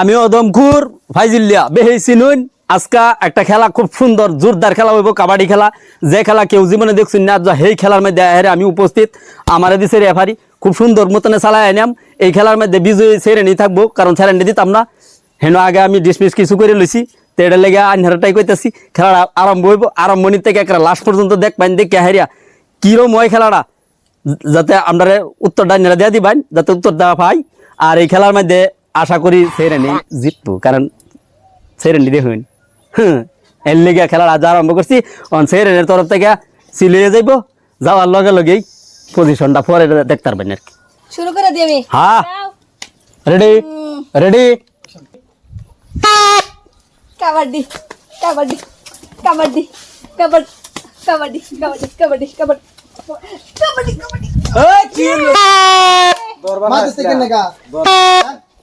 আমি অদমকুর ফাইজিল্লিয়া। বেহেসি নুন আজকা একটা খেলা খুব সুন্দর, জোরদার খেলা হইব, কাবাডি খেলা। যে খেলা কেউ জীবনে দেখছি না যা সেই খেলার মধ্যে আহেরে আমি উপস্থিত। আমার দিছে রেফারি। খুব সুন্দর মতনে চালাই আনাম এই খেলার মধ্যে বিজয়ী সেরেনি থাকব, কারণ সেরেনি দিতাম না। হেন আগে আমি ডিসমিস কিছু করে লইছি। তো এটা লেগে আনহারাটাই কইতাছি। খেলাটা আরম্ভ হইব আরম্ভনি থেকে একটা লাস্ট পর্যন্ত দেখ পাইন দেখে হেরিয়া। কিরম হয় খেলাটা? যাতে আমরা উত্তরটা নেড়া দিয়ে দিবেন যাতে উত্তর দেওয়া পাই। আর এই খেলার মধ্যে আশা করি সেরেনি জিতবো কারণ সেরেনি হইন হ্যাঁ এর লেগে খেলার আজ আরম্ভ করছি। অন সেরেনের তরফ থেকে সিলিয়ে যাইব। যাওয়ার লগে লগেই পজিশনটা পরে দেখতে পারবেন আর কি। শুরু করে দিই আমি। হ্যাঁ রেডি রেডি কাবাডি কাবাডি কাবাডি কাবাডি কাবাডি কাবাডি কাবাডি কাবাডি কাবাডি কাবাডি। ও চিল দরবার মাঝে থেকে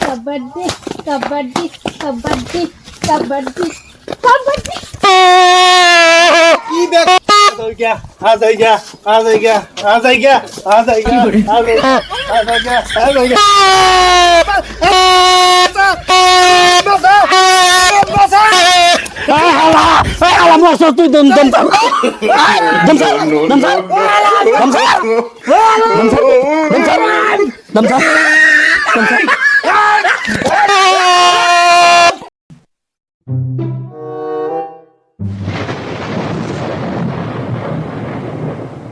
కబడ్డీ కబడ్డీ కబడ్డీ కబడ్డీ కబడ్డీ কি দেখ আজ হই গয়া আজ হই গয়া আজ হই গয়া আজ হই গয়া আজ হই গয়া আজ হই গয়া আজ হই গয়া আজ হই গয়া তুই দম দম দম দম দম দম দম দম দম দম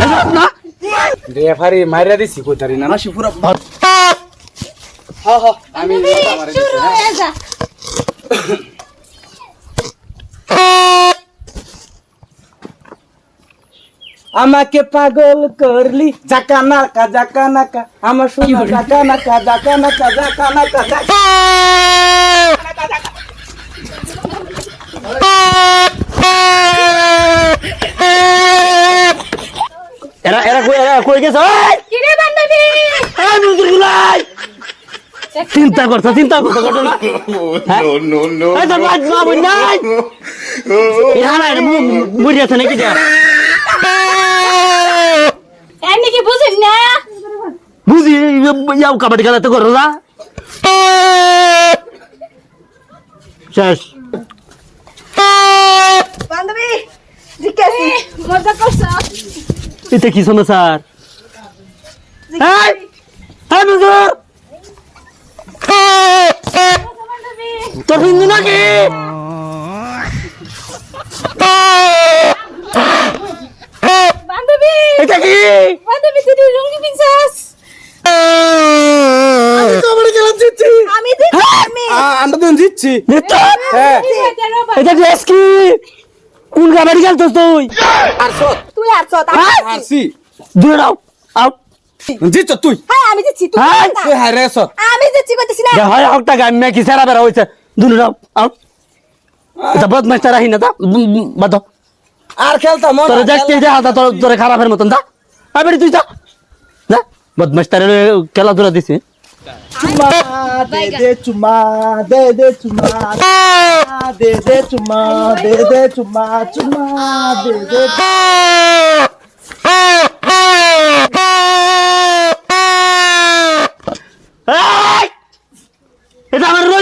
সেটা রেফারি মাইরা দিছি কইতারি না? মাসি পুরো হ্যাঁ হ্যাঁ আমি শুরু হয়ে? যা। আমাকে পাগল করলি জাকা নাকা জাকা নাকা। আমার সোনা জাকা নাকা জাকা নাকা জাকা নাকা কই গেছ? চিন্তা করছ চিন্তা করছ ঘটনা? মরিয়াছে নাকি বুঝেন না? বুঝি যাও কাবাডি খেলাতে করো না শেষ। বান্ধবী ঠিক আছে মজা করছ? এটা কি শোনো স্যার তোর হিন্দু নাকি? বান্ধবী। এটা কি? বান্ধবী তুই রুঙ্গি পিনছাস। কাবাডি খেলা জিতছি। আমি আমি আমরা তো জিতছি। হ্যাঁ। এটা ড্রেস কি কোন কাবাডি খেলছিস তুই? আর সত তুই আর আমি হ্যাঁ? দিচ্ছি। হারছি দূরে দাও। আউট জিতছ তুই? হ্যাঁ আমি দিচ্ছি তুই হ্যাঁ? তুই হারে সত আমি দিচ্ছি কইতেছি না। যে হয় একটা গান কি সেরা বেরা হইছে? দূরে দাও আউট এটা বদমাইশ তারা হিনা দা বাদ আর খেলতাম না, তোরে দেখতে যে হাতা তোর তোরে খারাপের মতন দা আবেরি তুই যা। যা। বদমাইশ তারা খেলাধুলা দিছে। চুমা দে দে চুমা দে দে চুমা দে দে চুমা দে দে চুমা চুমা দে দে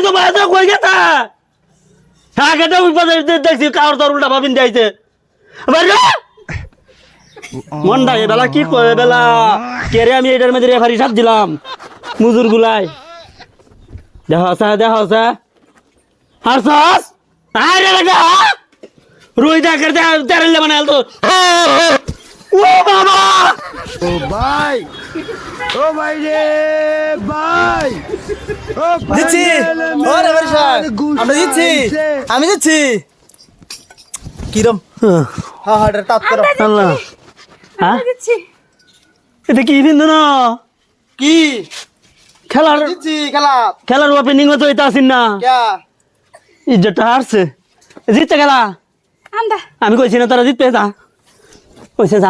আমার বাজা কই গেতা? তো উপাদে দেখছি কার তোর উল্টা ভাবিন দিয়েছে মন্ডা এবেলা কি কয়, এবেলা কেরে আমি এটার মধ্যে রেফারি সাপ দিলাম? মুজুর গুলাই। দেখ আসা দেখ আসা আরে লাগা রুই দা করতে মানে তো। ও বাবা! ও ভাই ও ভাই রে ভাই। ও দিচ্ছি। রে, ও রে বরিশাল আমরা দিচ্ছি। আমি দিচ্ছি। কিরম? হা হা টাপ করো। আল্লাহ। হ্যাঁ? দিচ্ছি। এটা কি বিন্দু না? কি? খেলার দিচ্ছি খেলা। খেলার ওপেনিং তো এটা আসিন না। ইজ্জতটা হারছে। জিততে গেলা আন্দা। আমি কইছি না তোরা জিতবে যা। কইছে যা।